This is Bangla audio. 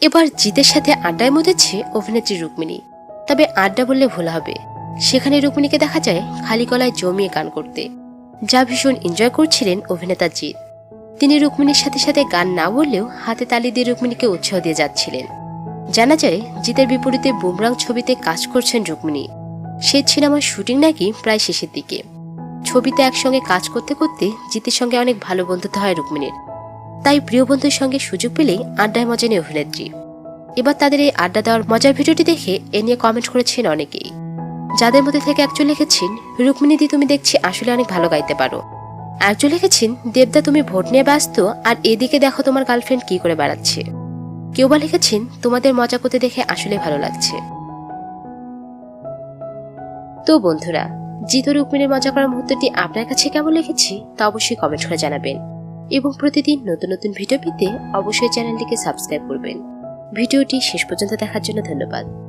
এবার জিতের সাথে আড্ডায় মতেছে অভিনেত্রী রুক্মিণী। তবে আড্ডা বললে ভুল হবে। সেখানে রুক্মিণীকে দেখা যায় খালি গলায় জমিয়ে গান করতে। যা ভীষণ এনজয় করছিলেন অভিনেতা জিৎ। তিনি রুক্মিণীর সাথে সাথে গান না বললেও হাতে তালি দিয়ে রুক্মিণীকে উৎসাহ দিয়ে যাচ্ছিলেন। জানা যায়, জিতের বিপরীতে বুমরাং ছবিতে কাজ করছেন রুক্মিণী। সেই সিনেমার শুটিং নাকি প্রায় শেষের দিকে। ছবিতে একসঙ্গে কাজ করতে করতে জিতের সঙ্গে অনেক ভালো বন্ধুত্ব হয় রুক্মিণীর। তাই প্রিয় বন্ধুর সঙ্গে সুযোগ পেলেই আড্ডায় মজা নেয় অভিনেত্রী। এবার তাদের এই আড্ডা দেওয়ার মজার ভিডিওটি দেখে এ নিয়ে কমেন্ট করেছেন অনেকেই। যাদের মধ্যে থেকে একজন লিখেছেন রুক্মিণীদি তুমি দেখছি আসলে অনেক ভালো গাইতে পারো। একজন লিখেছেন, দেবদা, তুমি ভোট নিয়ে ব্যস্ত, আর এদিকে দেখো তোমার গার্লফ্রেন্ড কি করে বেড়াচ্ছে। কেউ বা লিখেছেন, তোমাদের মজা করতে দেখে আসলে ভালো লাগছে। তো বন্ধুরা জিত রুকমিনের মজা করার মুহূর্তটি আপনার কাছে কেমন লেগেছে তা অবশ্যই কমেন্ট করে জানাবেন। এবং প্রতিদিন নতুন নতুন ভিডিও পেতে অবশ্যই চ্যানেলটিকে সাবস্ক্রাইব করবেন। ভিডিওটি শেষ পর্যন্ত দেখার জন্য ধন্যবাদ।